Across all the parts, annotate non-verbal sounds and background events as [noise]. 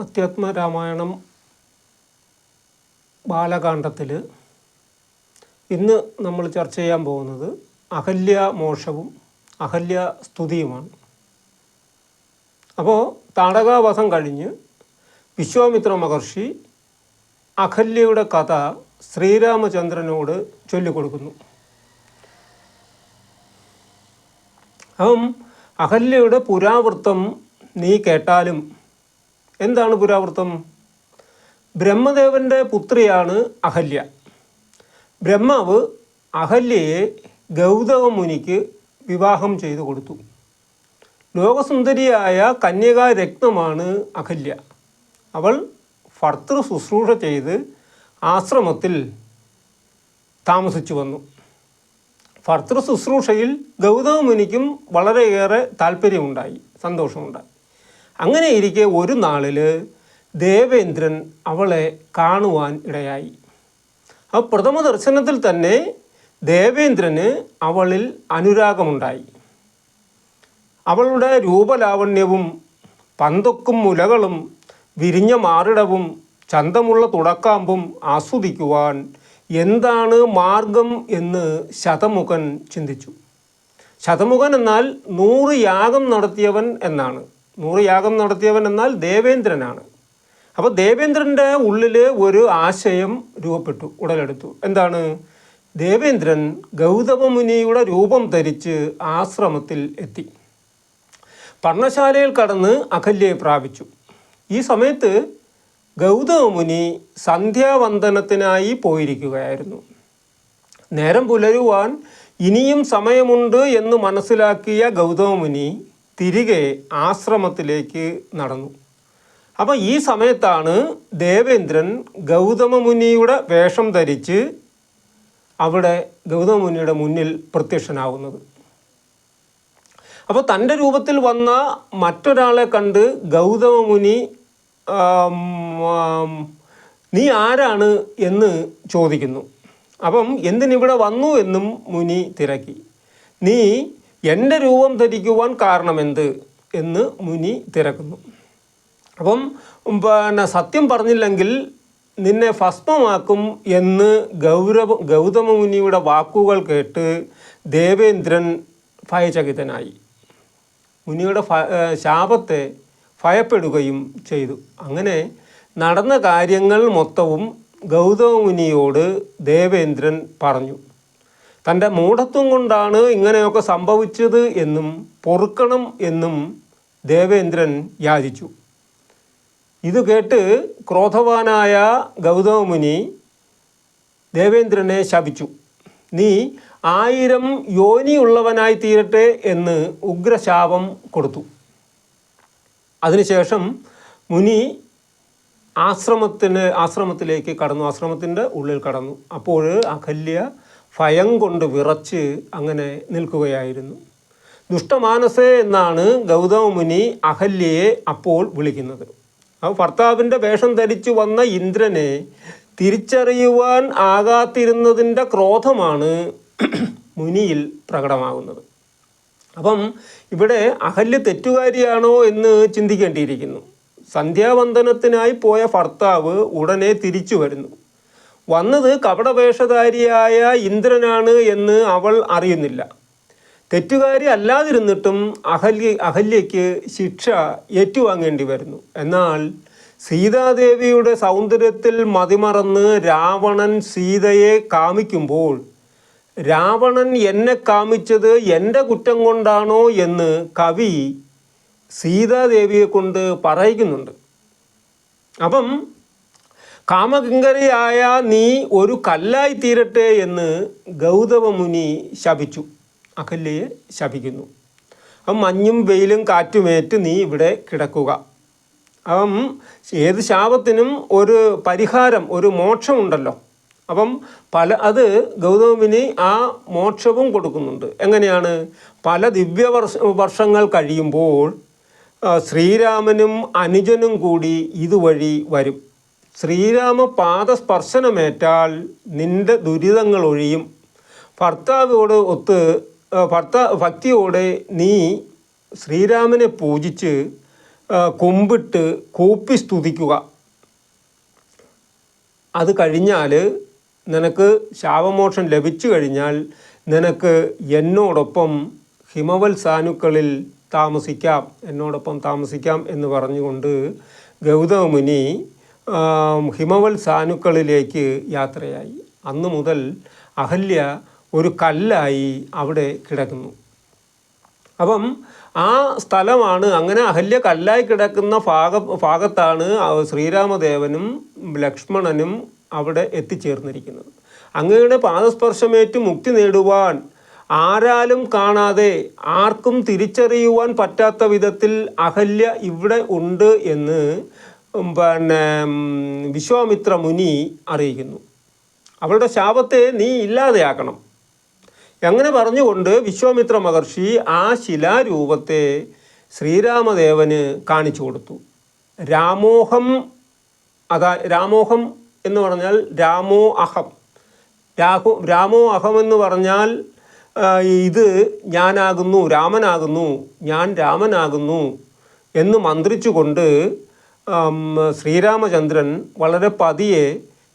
അധ്യാത്മരാമായണം ബാലകാണ്ഡത്തിൽ ഇന്ന് നമ്മൾ ചർച്ച ചെയ്യാൻ പോകുന്നത് അഹല്യ മോഷവും അഹല്യ സ്തുതിയുമാണ്. അപ്പോൾ താടകാവധം കഴിഞ്ഞ് വിശ്വാമിത്ര മഹർഷി അഹല്യയുടെ കഥ ശ്രീരാമചന്ദ്രനോട് ചൊല്ലിക്കൊടുക്കുന്നു. അപ്പം അഹല്യയുടെ പുരാവൃത്തം നീ കേട്ടാലും എന്താണ് പുരാവൃത്തം? ബ്രഹ്മദേവന്റെ പുത്രിയാണ് അഹല്യ. ബ്രഹ്മാവ് അഹല്യയെ ഗൗതമ മുനിക്ക് വിവാഹം ചെയ്തു കൊടുത്തു. ലോകസുന്ദരിയായ കന്യകാ രക്തമാണ് അഹല്യ. അവൾ ഭർത്തൃ ശുശ്രൂഷ ചെയ്ത് ആശ്രമത്തിൽ താമസിച്ചു വന്നു. ഭർത്തൃ ശുശ്രൂഷയിൽ ഗൗതമ മുനിക്കും വളരെയേറെ താല്പര്യമുണ്ടായി സന്തോഷമുണ്ടായി. അങ്ങനെ ഇരിക്കെ ഒരു നാളിൽ ദേവേന്ദ്രൻ അവളെ കാണുവാൻ ഇടയായി. ആ പ്രഥമ ദർശനത്തിൽ തന്നെ ദേവേന്ദ്രന് അവളിൽ അനുരാഗമുണ്ടായി. അവളുടെ രൂപലാവണ്യവും പന്തൊക്കും മുലകളും വിരിഞ്ഞ മാറിടവും ചന്തമുള്ള തുടക്കാമ്പും ആസ്വദിക്കുവാൻ എന്താണ് മാർഗം എന്ന് ശതമുഖൻ ചിന്തിച്ചു. ശതമുഖൻ എന്നാൽ നൂറ് യാഗം നടത്തിയവൻ എന്നാണ്. നൂറ് യാഗം നടത്തിയവൻ എന്നാൽ ദേവേന്ദ്രനാണ്. അപ്പോൾ ദേവേന്ദ്രന്റെ ഉള്ളിൽ ഒരു ആശയം രൂപപ്പെട്ടു ഉടലെടുത്തു. എന്താണ്? ദേവേന്ദ്രൻ ഗൗതമ മുനിയുടെ രൂപം ധരിച്ച് ആശ്രമത്തിൽ എത്തി. പർണശാലയിൽ കടന്ന് അഖല്യെ പ്രാപിച്ചു. ഈ സമയത്ത് ഗൗതമമുനി സന്ധ്യാവന്ദനത്തിനായി പോയിരിക്കുകയായിരുന്നു. നേരം പുലരുവാൻ ഇനിയും സമയമുണ്ട് എന്ന് മനസ്സിലാക്കിയ ഗൗതമ മുനി തിരികെ ആശ്രമത്തിലേക്ക് നടന്നു. അപ്പോൾ ഈ സമയത്താണ് ദേവേന്ദ്രൻ ഗൗതമ മുനിയുടെ വേഷം ധരിച്ച് അവിടെ ഗൗതമ മുനിയുടെ മുന്നിൽ പ്രത്യക്ഷനാവുന്നത്. അപ്പോൾ തന്റെ രൂപത്തിൽ വന്ന മറ്റൊരാളെ കണ്ട് ഗൗതമ മുനി നീ ആരാണ്? എന്ന് ചോദിക്കുന്നു. അപ്പം എന്തിനിവിടെ വന്നു എന്നും മുനി തിരക്കി. നീ എന്റെ രൂപം ധരിക്കുവാൻ കാരണമെന്ത് എന്ന് മുനി തിരക്കുന്നു. അപ്പം പിന്നെ സത്യം പറഞ്ഞില്ലെങ്കിൽ നിന്നെ ഭസ്മമാക്കും എന്ന് ഗൗരവ ഗൗതമ മുനിയുടെ വാക്കുകൾ കേട്ട് ദേവേന്ദ്രൻ ഭയചകിതനായി. മുനിയുടെ ശാപത്തെ ഭയപ്പെടുകയും ചെയ്തു. അങ്ങനെ നടന്ന കാര്യങ്ങൾ മൊത്തവും ഗൗതമ മുനിയോട് ദേവേന്ദ്രൻ പറഞ്ഞു. തന്റെ മൂഢത്വം കൊണ്ടാണ് ഇങ്ങനെയൊക്കെ സംഭവിച്ചത് എന്നും പൊറുക്കണം എന്നും ദേവേന്ദ്രൻ യാചിച്ചു. ഇത് കേട്ട് ക്രോധവാനായ ഗൗതമുനി ദേവേന്ദ്രനെ ശപിച്ചു. നീ ആയിരം യോനിയുള്ളവനായി തീരട്ടെ എന്ന് ഉഗ്രശാപം കൊടുത്തു. അതിനുശേഷം മുനി ആശ്രമത്തിന് ആശ്രമത്തിലേക്ക് കടന്നു. ആശ്രമത്തിന്റെ ഉള്ളിൽ കടന്നു. അപ്പോൾ അഹല്യ ഭയം കൊണ്ട് വിറച്ച് അങ്ങനെ നിൽക്കുകയായിരുന്നു. ദുഷ്ടമാനസേ എന്നാണ് ഗൗതമ മുനി അഹല്യയെ അപ്പോൾ വിളിക്കുന്നത്. ആ ഭർത്താവിന്റെ വേഷം ധരിച്ചു വന്ന ഇന്ദ്രനെ തിരിച്ചറിയുവാൻ ആകാത്തിരുന്നതിന്റെ ക്രോധമാണ് [clears throat] മുനിയിൽ പ്രകടമാകുന്നത്. അപ്പം ഇവിടെ അഹല്യ തെറ്റുകാരിയാണോ എന്ന് ചിന്തിക്കേണ്ടിയിരിക്കുന്നു. സന്ധ്യാവന്ദനത്തിനായി പോയ ഭർത്താവ് ഉടനെ തിരിച്ചു വരുന്നു. വന്നത് കപടവേഷധാരിയായ ഇന്ദ്രനാണ് എന്ന് അവൾ അറിയുന്നില്ല. തെറ്റുകാരി അല്ലാതിരുന്നിട്ടും അഹല്യ അഹല്യയ്ക്ക് ശിക്ഷ ഏറ്റുവാങ്ങേണ്ടി വരുന്നു. എന്നാൽ സീതാദേവിയുടെ സൗന്ദര്യത്തിൽ മതിമറന്ന് രാവണൻ സീതയെ കാമിക്കുമ്പോൾ രാവണൻ എന്നെ കാമിച്ചത് എന്റെ കുറ്റം കൊണ്ടാണോ എന്ന് കവി സീതാദേവിയെ കൊണ്ട് പറയിക്കുന്നുണ്ട് അപ്പം കാമകിങ്കരയായ നീ ഒരു കല്ലായി തീരട്ടെ എന്ന് ഗൗതമ മുനി ശപിച്ചു. അഹല്യയെ ശപിക്കുന്നു. അപ്പം മഞ്ഞും വെയിലും കാറ്റുമേറ്റ് നീ ഇവിടെ കിടക്കുക. അപ്പം ഏത് ശാപത്തിനും ഒരു പരിഹാരം ഒരു മോക്ഷമുണ്ടല്ലോ. അപ്പം പല അത് ഗൗതമിനി ആ മോക്ഷവും കൊടുക്കുന്നുണ്ട്. എങ്ങനെയാണ്? പല ദിവ്യ വർഷങ്ങൾ കഴിയുമ്പോൾ ശ്രീരാമനും അനുജനും കൂടി ഇതുവഴി വരും. ശ്രീരാമ പാദസ്പർശനമേറ്റാൽ നിന്റെ ദുരിതങ്ങൾ ഒഴിയും. ഭർത്താവോട് ഒത്ത് ഭർത്ത ഭക്തിയോടെ നീ ശ്രീരാമനെ പൂജിച്ച് കുമ്പിട്ട് കൂപ്പി സ്തുതിക്കുക. അത് കഴിഞ്ഞാൽ നിനക്ക് ശാപമോക്ഷം ലഭിച്ചു കഴിഞ്ഞാൽ നിനക്ക് എന്നോടൊപ്പം ഹിമവൽ സാനുക്കളിൽ താമസിക്കാം. എന്നോടൊപ്പം താമസിക്കാം എന്ന് പറഞ്ഞുകൊണ്ട് ഗൗതമ മുനി ആം, ഹിമവൽ സാനുക്കളിലേക്ക് യാത്രയായി. അന്ന് മുതൽ അഹല്യ ഒരു കല്ലായി അവിടെ കിടക്കുന്നു. അപ്പം ആ സ്ഥലമാണ് അങ്ങനെ അഹല്യ കല്ലായി കിടക്കുന്ന ഭാഗ ഭാഗത്താണ് ശ്രീരാമദേവനും ലക്ഷ്മണനും അവിടെ എത്തിച്ചേർന്നിരിക്കുന്നത്. അങ്ങയുടെ പാദസ്പർശമേറ്റ് മുക്തി നേടുവാൻ ആരാലും കാണാതെ ആർക്കും തിരിച്ചറിയുവാൻ പറ്റാത്ത വിധത്തിൽ അഹല്യ ഇവിടെ ഉണ്ട് എന്ന് പിന്നെ വിശ്വാമിത്ര മുനി അറിയിക്കുന്നു. അവളുടെ ശാപത്തെ നീ ഇല്ലാതെയാക്കണം. അങ്ങനെ പറഞ്ഞുകൊണ്ട് വിശ്വാമിത്ര മഹർഷി ആ ശിലാരൂപത്തെ ശ്രീരാമദേവന് കാണിച്ചു കൊടുത്തു. രാമോഹം അതാ രാമോഹം എന്ന് പറഞ്ഞാൽ രാമോ അഹം. രാഹു രാമോ അഹം എന്ന് പറഞ്ഞാൽ ഇത് ഞാനാകുന്നു രാമനാകുന്നു ഞാൻ രാമനാകുന്നു എന്ന് മന്ത്രിച്ചുകൊണ്ട് ശ്രീരാമചന്ദ്രൻ വളരെ പതിയെ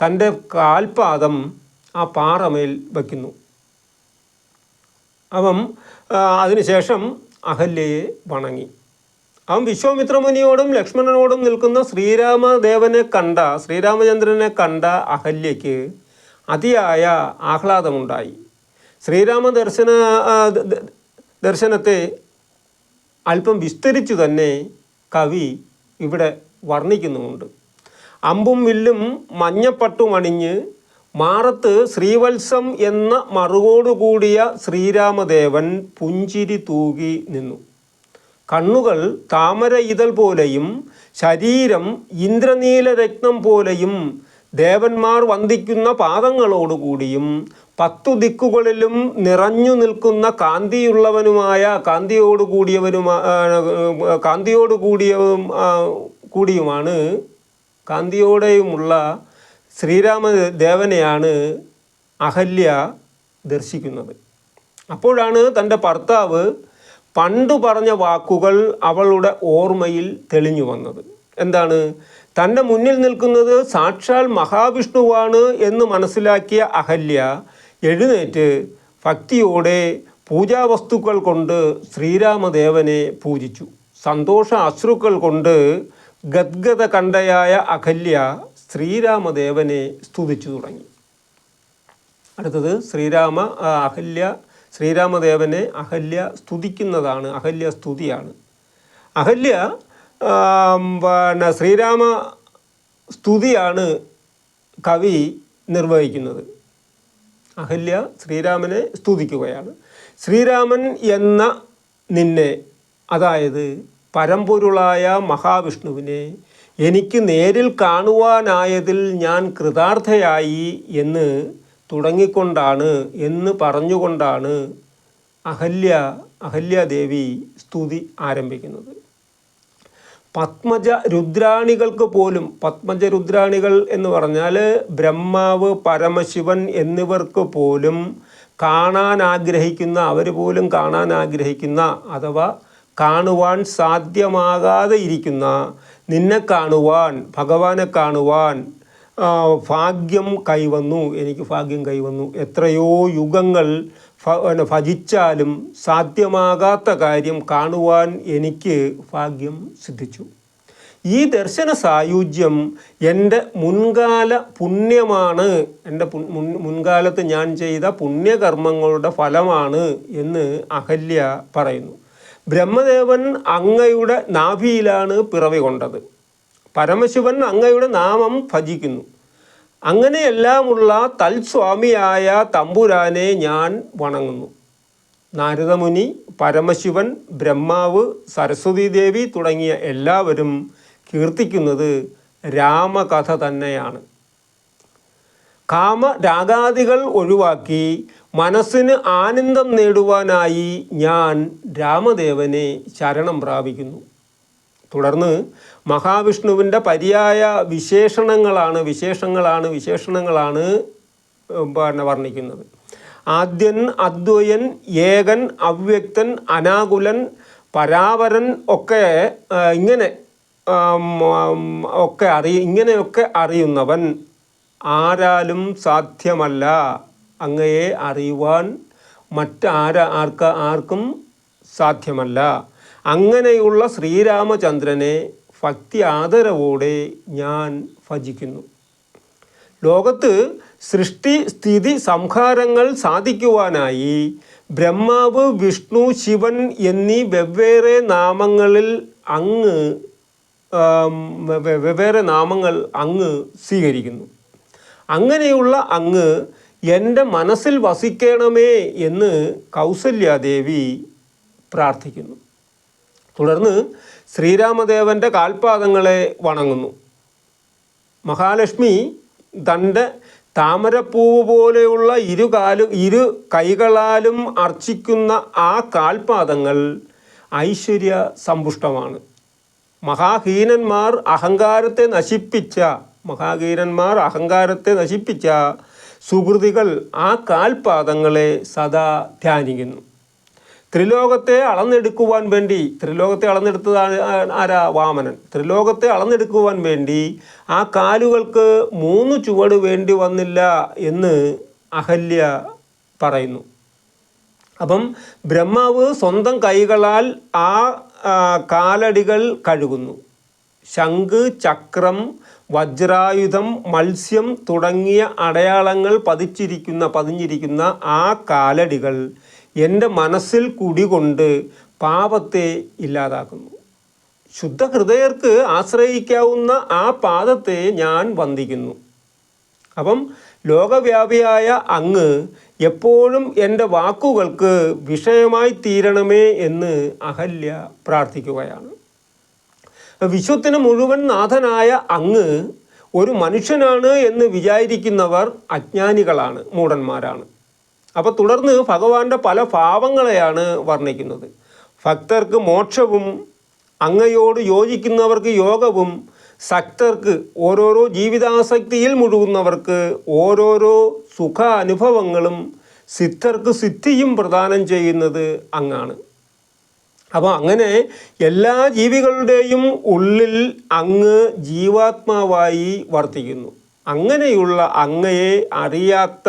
തന്റെ കാൽപാദം ആ പാറമേൽ വയ്ക്കുന്നു. അവൻ അതിനുശേഷം അഹല്യയെ വണങ്ങി. അവൻ വിശ്വാമിത്രമുനിയോടും ലക്ഷ്മണനോടും നിൽക്കുന്ന ശ്രീരാമദേവനെ കണ്ട ശ്രീരാമചന്ദ്രനെ കണ്ട അഹല്യയ്ക്ക് അതിയായ ആഹ്ലാദമുണ്ടായി. ശ്രീരാമ ദർശന ദർശനത്തെ അല്പം വിസ്തരിച്ചു തന്നെ കവി ഇവിടെ വർണിക്കുന്നുമുണ്ട്. അമ്പും വില്ലും മഞ്ഞപ്പട്ടും അണിഞ്ഞ് മാറത്ത് ശ്രീവത്സം എന്ന മറുകോടുകൂടിയ ശ്രീരാമദേവൻ പുഞ്ചിരി തൂകി നിന്നു. കണ്ണുകൾ താമര ഇതൾ പോലെയും ശരീരം ഇന്ദ്രനീല രക്തം പോലെയും ദേവന്മാർ വന്ദിക്കുന്ന പാദങ്ങളോടുകൂടിയും പത്തു ദിക്കുകളിലും നിറഞ്ഞു നിൽക്കുന്ന കാന്തിയുള്ളവനുമായ കാന്തിയോട് കൂടിയവനുമാ കൂടിയുമാണ് കാന്തിയോടെയുമുള്ള ശ്രീരാമദേവനെയാണ് അഹല്യ ദർശിക്കുന്നത്. അപ്പോഴാണ് തന്റെ ഭർത്താവ് പണ്ടു പറഞ്ഞ വാക്കുകൾ അവളുടെ ഓർമ്മയിൽ തെളിഞ്ഞു വന്നത്. എന്താണ്? തന്റെ മുന്നിൽ നിൽക്കുന്നത് സാക്ഷാൽ മഹാവിഷ്ണുവാണ് എന്ന് മനസ്സിലാക്കിയ അഹല്യ എഴുന്നേറ്റ് ഭക്തിയോടെ പൂജാവസ്തുക്കൾ കൊണ്ട് ശ്രീരാമദേവനെ പൂജിച്ചു. സന്തോഷ അശ്രുക്കൾ കൊണ്ട് ഗദ്ഗത കണ്ടയായ അഖല്യ ശ്രീരാമദേവനെ സ്തുതിച്ചു തുടങ്ങി. അടുത്തത് ശ്രീരാമ അഹല്യ ശ്രീരാമദേവനെ അഹല്യ സ്തുതിക്കുന്നതാണ് അഹല്യ സ്തുതിയാണ്. അഹല്യ പിന്നെ ശ്രീരാമ സ്തുതിയാണ് കവി നിർവഹിക്കുന്നത്. അഹല്യ ശ്രീരാമനെ സ്തുതിക്കുകയാണ്. ശ്രീരാമൻ എന്ന നിന്നെ അതായത് പരമ്പൊരുളായ മഹാവിഷ്ണുവിനെ എനിക്ക് നേരിൽ കാണുവാനായതിൽ ഞാൻ കൃതാർത്ഥയായി എന്ന് തുടങ്ങിക്കൊണ്ടാണ് എന്ന് പറഞ്ഞുകൊണ്ടാണ് അഹല്യ അഹല്യാദേവി സ്തുതി ആരംഭിക്കുന്നത്. പത്മജ രുദ്രാണികൾക്ക് പോലും പത്മജ രുദ്രാണികൾ എന്ന് പറഞ്ഞാൽ ബ്രഹ്മാവ് പരമശിവൻ എന്നിവർക്ക് പോലും കാണാൻ ആഗ്രഹിക്കുന്ന അവർ പോലും കാണാൻ ആഗ്രഹിക്കുന്ന അഥവാ കാണുവാൻ സാധ്യമാകാതെ ഇരിക്കുന്ന നിന്നെ കാണുവാൻ ഭഗവാനെ കാണുവാൻ ഭാഗ്യം കൈവന്നു. എനിക്ക് ഭാഗ്യം കൈവന്നു. എത്രയോ യുഗങ്ങൾ ഭജിച്ചാലും സാധ്യമാകാത്ത കാര്യം കാണുവാൻ എനിക്ക് ഭാഗ്യം സിദ്ധിച്ചു. ഈ ദർശന സായുജ്യം എന്റെ മുൻകാല പുണ്യമാണ്. എന്റെ മുൻകാലത്ത് ഞാൻ ചെയ്ത പുണ്യകർമ്മങ്ങളുടെ ഫലമാണ് എന്ന് അഹല്യ പറയുന്നു. ബ്രഹ്മദേവൻ അങ്ങയുടെ നാഭിയിലാണ് പിറവി കൊണ്ടത്. പരമശിവൻ അങ്ങയുടെ നാമം ഭജിക്കുന്നു. അങ്ങനെയെല്ലാമുള്ള തൽസ്വാമിയായ തമ്പുരാനെ ഞാൻ വണങ്ങുന്നു. നാരദമുനി പരമശിവൻ ബ്രഹ്മാവ് സരസ്വതി ദേവി തുടങ്ങിയ എല്ലാവരും കീർത്തിക്കുന്നത് രാമകഥ തന്നെയാണ്. കാമ രാഗാദികൾ ഒഴിവാക്കി മനസ്സിന് ആനന്ദം നേടുവാനായി ഞാൻ രാമദേവനെ ശരണം പ്രാപിക്കുന്നു. തുടർന്ന് മഹാവിഷ്ണുവിന്റെ പര്യായ വിശേഷണങ്ങളാണ് വിശേഷങ്ങളാണ് വിശേഷണങ്ങളാണ് പിന്നെ വർണിക്കുന്നത്. ആദ്യൻ അദ്വയൻ ഏകൻ അവ്യക്തൻ അനാകുലൻ പരാവരൻ ഒക്കെ ഇങ്ങനെ ഒക്കെ അറിയ ഇങ്ങനെയൊക്കെ അറിയുന്നവൻ ആരാലും സാധ്യമല്ല. അങ്ങയെ അറിയുവാൻ മറ്റാര ആർക്ക ആർക്കും സാധ്യമല്ല. അങ്ങനെയുള്ള ശ്രീരാമചന്ദ്രനെ ഭക്തി ആദരവോടെ ഞാൻ ഭജിക്കുന്നു. ലോകത്ത് സൃഷ്ടി സ്ഥിതി സംഹാരങ്ങൾ സാധിക്കുവാനായി ബ്രഹ്മാവ് വിഷ്ണു ശിവൻ എന്നീ വെവ്വേറെ നാമങ്ങളിൽ അങ്ങ് വെവ്വേറെ നാമങ്ങൾ അങ്ങ് സ്വീകരിക്കുന്നു. അങ്ങനെയുള്ള അങ്ങ് എന്റെ മനസ്സിൽ വസിക്കണമേ എന്ന് കൗസല്യാദേവി പ്രാർത്ഥിക്കുന്നു. തുടർന്ന് ശ്രീരാമദേവന്റെ കാൽപാദങ്ങളെ വണങ്ങുന്നു. മഹാലക്ഷ്മി തന്റെ താമരപ്പൂവ് പോലെയുള്ള ഇരു കാലു ഇരു കൈകളാലും അർച്ചിക്കുന്ന ആ കാൽപാദങ്ങൾ ഐശ്വര്യ സമ്പുഷ്ടമാണ്. മഹാഹീനന്മാർ അഹങ്കാരത്തെ നശിപ്പിച്ച മഹാഹീനന്മാർ അഹങ്കാരത്തെ നശിപ്പിച്ച സുഹൃതികൾ ആ കാൽപാദങ്ങളെ സദാ ധ്യാനിക്കുന്നു. ത്രിലോകത്തെ അളന്നെടുക്കുവാൻ വേണ്ടി ത്രിലോകത്തെ അളന്നെടുത്തതാണ് ആരാ? വാമനൻ. ത്രിലോകത്തെ അളന്നെടുക്കുവാൻ വേണ്ടി ആ കാലുകൾക്ക് മൂന്ന് ചുവട് വേണ്ടി വന്നില്ല എന്ന് അഹല്യ പറയുന്നു. അപ്പം ബ്രഹ്മാവ് സ്വന്തം കൈകളാൽ ആ, കാലടികൾ കഴുകുന്നു. ശംഖ് ചക്രം വജ്രായുധം മത്സ്യം തുടങ്ങിയ അടയാളങ്ങൾ പതിച്ചിരിക്കുന്ന പതിഞ്ഞിരിക്കുന്ന ആ കാലടികൾ എന്റെ മനസ്സിൽ കുടികൊണ്ട് പാപത്തെ ഇല്ലാതാക്കുന്നു. ശുദ്ധ ഹൃദയർക്ക് ആശ്രയിക്കാവുന്ന ആ പാദത്തെ ഞാൻ വന്ദിക്കുന്നു. അപ്പം ലോകവ്യാപിയായ അങ്ങ് എപ്പോഴും എന്റെ വാക്കുകൾക്ക് വിഷയമായി തീരണമേ എന്ന് അഹല്യ പ്രാർത്ഥിക്കുകയാണ്. വിശ്വത്തിന് മുഴുവൻ നാഥനായ അങ്ങ് ഒരു മനുഷ്യനാണ് എന്ന് വിചാരിക്കുന്നവർ അജ്ഞാനികളാണ് മൂടന്മാരാണ് അപ്പോൾ തുടർന്ന് ഭഗവാന്റെ പല ഭാവങ്ങളെയാണ് വർണിക്കുന്നത്. ഭക്തർക്ക് മോക്ഷവും അങ്ങയോട് യോജിക്കുന്നവർക്ക് യോഗവും സക്തർക്ക് ഓരോരോ ജീവിതാസക്തിയിൽ മുഴുകുന്നവർക്ക് ഓരോരോ സുഖ അനുഭവങ്ങളും സിദ്ധർക്ക് സിദ്ധിയും പ്രദാനം ചെയ്യുന്നത് അങ്ങാണ്. അപ്പോൾ അങ്ങനെ എല്ലാ ജീവികളുടെയും ഉള്ളിൽ അങ്ങ് ജീവാത്മാവായി വർത്തിക്കുന്നു. അങ്ങനെയുള്ള അങ്ങയെ അറിയാത്ത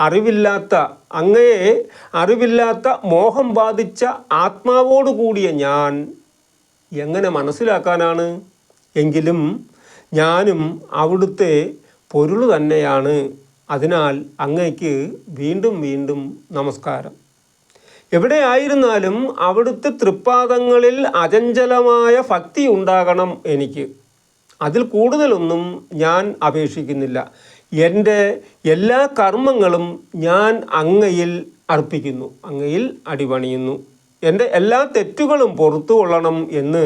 അറിവില്ലാത്ത അങ്ങയെ അറിവില്ലാത്ത മോഹം ബാധിച്ച ആത്മാവോട് കൂടിയ ഞാൻ എങ്ങനെ മനസ്സിലാക്കാനാണ്? എങ്കിലും ഞാനും അവിടുത്തെ പൊരുൾ തന്നെയാണ്. അതിനാൽ അങ്ങയ്ക്ക് വീണ്ടും വീണ്ടും നമസ്കാരം. എവിടെയായിരുന്നാലും അവിടുത്തെ തൃപ്പാദങ്ങളിൽ അചഞ്ചലമായ ഭക്തി ഉണ്ടാകണം എനിക്ക്. അതിൽ കൂടുതലൊന്നും ഞാൻ അപേക്ഷിക്കുന്നില്ല. എന്റെ എല്ലാ കർമ്മങ്ങളും ഞാൻ അങ്ങയിൽ അർപ്പിക്കുന്നു. അങ്ങയിൽ അടിപണിയുന്നു. എന്റെ എല്ലാ തെറ്റുകളും പുറത്തു കൊള്ളണം എന്ന്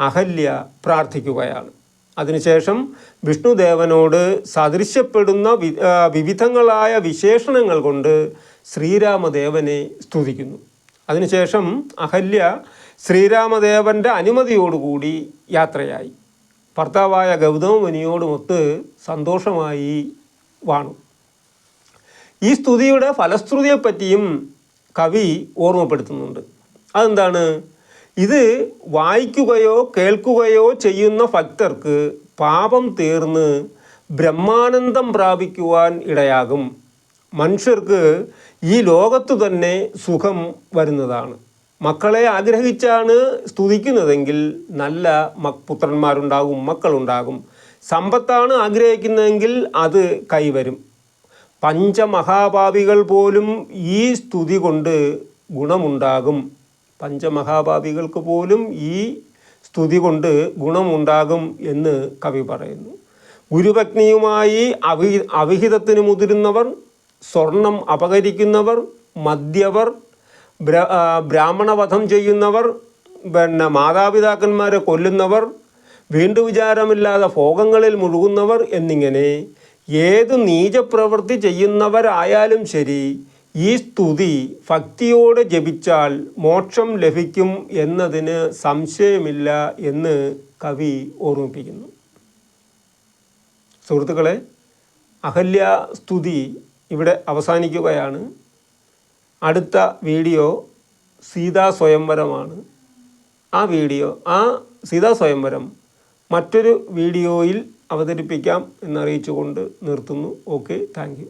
അഹല്യ പ്രാർത്ഥിക്കുകയാണ്. അതിനുശേഷം വിഷ്ണുദേവനോട് സദൃശ്യപ്പെടുന്ന വിവിധങ്ങളായ വിശേഷണങ്ങൾ കൊണ്ട് ശ്രീരാമദേവനെ സ്തുതിക്കുന്നു. അതിനുശേഷം അഹല്യ ശ്രീരാമദേവന്റെ അനുമതിയോടുകൂടി യാത്രയായി. ഭർത്താവായ ഗൗതമ മുനിയോടുമൊത്ത് സന്തോഷമായി വാണു. ഈ സ്തുതിയുടെ ഫലശ്രുതിയെപ്പറ്റിയും കവി ഓർമ്മപ്പെടുത്തുന്നുണ്ട്. അതെന്താണ്? ഇത് വായിക്കുകയോ കേൾക്കുകയോ ചെയ്യുന്ന ഭക്തർക്ക് പാപം തീർന്ന് ബ്രഹ്മാനന്ദം പ്രാപിക്കുവാൻ ഇടയാകും. മനുഷ്യർക്ക് ഈ ലോകത്ത് തന്നെ സുഖം വരുന്നതാണ്. മക്കളെ ആഗ്രഹിച്ചാണ് സ്തുതിക്കുന്നതെങ്കിൽ നല്ല പുത്രന്മാരുണ്ടാകും മക്കളുണ്ടാകും. സമ്പത്താണ് ആഗ്രഹിക്കുന്നതെങ്കിൽ അത് കൈവരും. പഞ്ചമഹാഭാവികൾ പോലും ഈ സ്തുതി കൊണ്ട് ഗുണമുണ്ടാകും. പഞ്ചമഹാഭാവികൾക്ക് പോലും ഈ സ്തുതി കൊണ്ട് ഗുണമുണ്ടാകും എന്ന് കവി പറയുന്നു. ഗുരുപത്നിയുമായി അവി അവിഹിതത്തിന് മുതിരുന്നവർ സ്വർണം അപകരിക്കുന്നവർ മദ്യവർ ബ്രാഹ്മണവധം ചെയ്യുന്നവർ പിന്നെ മാതാപിതാക്കന്മാരെ കൊല്ലുന്നവർ വീണ്ടു വിചാരമില്ലാതെ ഭോഗങ്ങളിൽ മുഴുകുന്നവർ എന്നിങ്ങനെ ഏത് നീചപ്രവൃത്തി ചെയ്യുന്നവരായാലും ശരി ഈ സ്തുതി ഭക്തിയോടെ ജപിച്ചാൽ മോക്ഷം ലഭിക്കും എന്നതിന് സംശയമില്ല എന്ന് കവി ഓർമ്മിപ്പിക്കുന്നു. സുഹൃത്തുക്കളെ അഹല്യ സ്തുതി ഇവിടെ അവസാനിക്കുകയാണ്. അടുത്ത വീഡിയോ സീതാ സ്വയംവരമാണ്. ആ വീഡിയോ ആ സീതാ സ്വയംവരം മറ്റൊരു വീഡിയോയിൽ അവതരിപ്പിക്കാം എന്നറിയിച്ചുകൊണ്ട് നിർത്തുന്നു. Okay thank